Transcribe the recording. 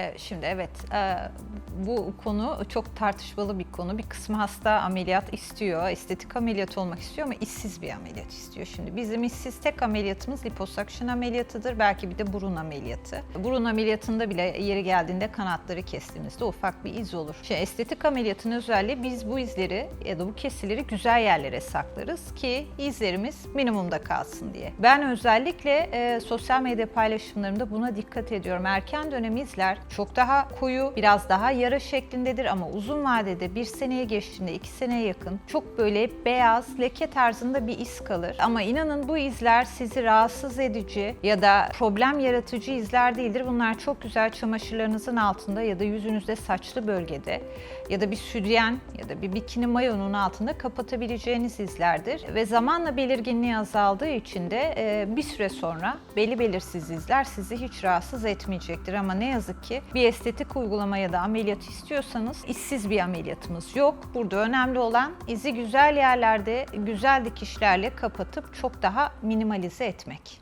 E, Şimdi evet e, bu konu çok tartışmalı bir konu. Bir kısmı hasta ameliyat istiyor, estetik ameliyat olmak istiyor ama işsiz bir ameliyat istiyor. Şimdi bizim işsiz tek ameliyatımız liposuction ameliyatıdır. Belki bir de burun ameliyatı. Burun ameliyatında bile yeri geldiğinde kanatları kestiğimizde ufak bir iz olur. Şimdi estetik ameliyatın özelliği biz bu izleri ya da bu kesileri güzel yerlere saklarız ki izlerimiz minimumda kalsın diye. Ben özellikle e, sosyal medya paylaşımlarımda buna dikkat ediyorum. Erken dönem izler çok daha koyu, biraz daha yara şeklindedir ama uzun vadede bir seneye geçtiğinde iki seneye yakın çok böyle beyaz leke tarzında bir iz kalır. Ama inanın bu izler sizi rahatsız edici ya da problem yaratıcı izler değildir. Bunlar çok güzel çamaşırlarınızın altında ya da yüzünüzde saçlı bölgede ya da bir sütyen ya da bir bikini mayonun altında kapatabileceğiniz izlerdir. Ve zamanla belirginliği azaldığı için de e, bir süre sonra belli belirsiz izler sizi hiç rahatsız etmeyecektir. Ama ne yazık bir estetik uygulama ya da ameliyat istiyorsanız işsiz bir ameliyatımız yok. Burada önemli olan izi güzel yerlerde güzel dikişlerle kapatıp çok daha minimalize etmek.